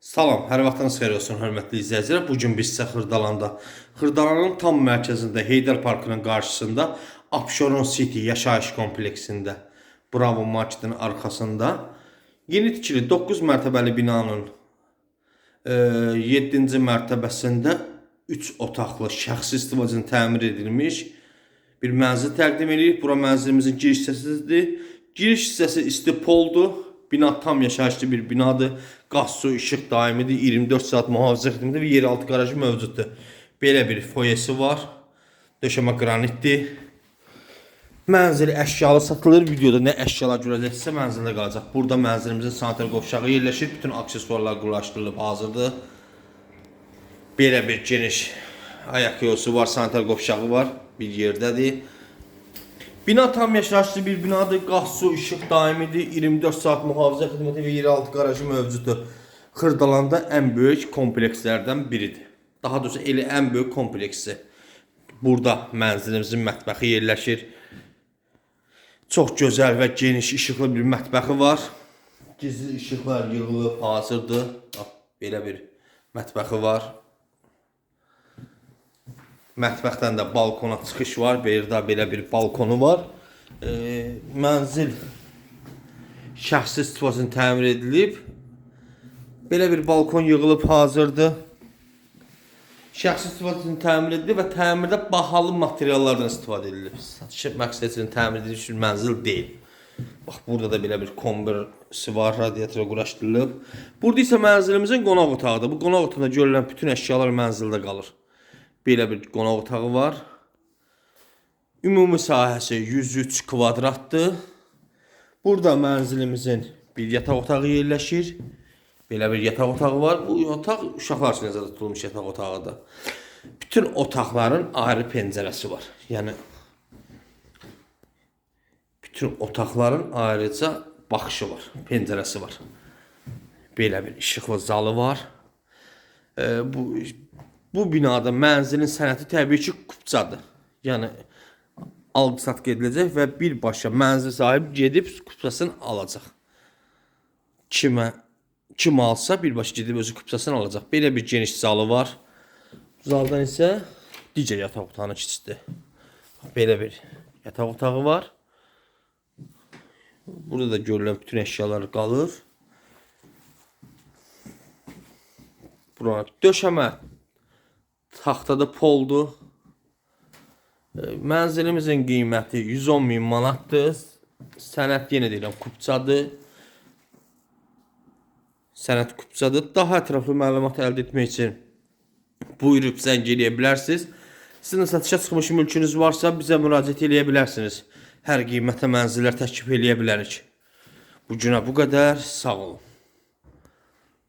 Salam, hər vaxtınız xeyir olsun, hörmətli izləyicilər. Bu gün biz sizə Xırdalanda, Xırdalanın tam mərkəzində, Heydər Parkının qarşısında, Abşeron City yaşayış kompleksində, Bravo Marketin arxasında yeni tikili 9 mərtəbəli binanın 7-ci mərtəbəsində 3 otaqlı şəxsi istifadə üçün təmir edilmiş bir mənzil təqdim edirik. Bura mənzilimizin giriş hissəsidir. Giriş hissəsi isti poldur. Bina tam yaşayışlı bir binadır. Qaz, su, işıq daimidir. 24 saat mühafizə xidməti və yeraltı qarajı mövcuddur. Belə bir foyesi var. Döşəmə qranitdir. Mənzil əşyalı satılır. Videoda nə əşyalar görəcəksə mənzildə qalacaq. Burada mənzilimizin sanitar qovşağı yerləşir. Bütün aksesuarlar quraşdırılıb hazırdır. Belə bir geniş ayaq yolusu var, sanitar qovşağı var. Bir yerdədir. Bina tam yaşayışlı bir binadır. Qaz, su, işıq daimidir. 24 saat mühafizə xidməti və yeraltı qarajı mövcuddur. Xırdalanda ən böyük komplekslərdən biridir. Daha doğrusu elə ən böyük kompleksi. Burada mənzilimizin mətbəxi yerləşir. Çox gözəl və geniş işıqlı bir mətbəxi var. Gizli işıqlar yığılıb hazırdır. Bax, Belə bir mətbəxi var. Mətbəxdən də balkona çıxış var. Berdə belə bir balkonu var. E, mənzil şəxsi istifadə üçün təmir edilib. Belə bir balkon yığılıb hazırdır. Şəxsi istifadə üçün təmir edilib və təmirdə bahalı materiallardan istifadə edilib. Satış məqsədi üçün təmir edilmiş bir mənzil deyil. Bax burada da belə bir kombersi var, radiatora quraşdırılıb. Burada isə mənzilimizin qonaq otağıdır. Bu qonaq otağında görülən bütün əşyalar mənzildə qalır. Belə bir qonaq otağı var. Ümumi sahəsi 103 kvadratdır. Burada mənzilimizin bir yataq otağı yerləşir. Belə bir yataq otağı var. Bu otaq uşaqlar üçün nəzərdə tutulmuş yataq otağıdır. Bütün otaqların ayrı pəncərəsi var. Yəni bütün otaqların ayrıca baxışı var, pəncərəsi var. Belə bir işıqlı zalı var. Ee, bu bu binada mənzilin sənəti təbii ki kupçadır. Yəni alqı-satqı ediləcək və birbaşa mənzil sahibi gedib kupçasını alacaq. Kimə kim alsa birbaşa gedib özü kupçasını alacaq. Belə bir geniş zalı var. Zaldan isə digər yataq otağına keçiddir. Belə bir yataq otağı var. Burada da görülən bütün əşyalar qalır. Bura döşəmə taxtada poldur. Mənzilimizin qiyməti 110 min manatdır. Sənəd yenə deyirəm kupçadır. Sənəd kupçadır. Daha ətraflı məlumat əldə etmək üçün buyurub zəng eləyə bilərsiniz. Sizin satışa çıxmış mülkünüz varsa bizə müraciət eləyə bilərsiniz. Hər qiymətə mənzillər təklif eləyə bilərik. Bu günə bu qədər. Sağ olun.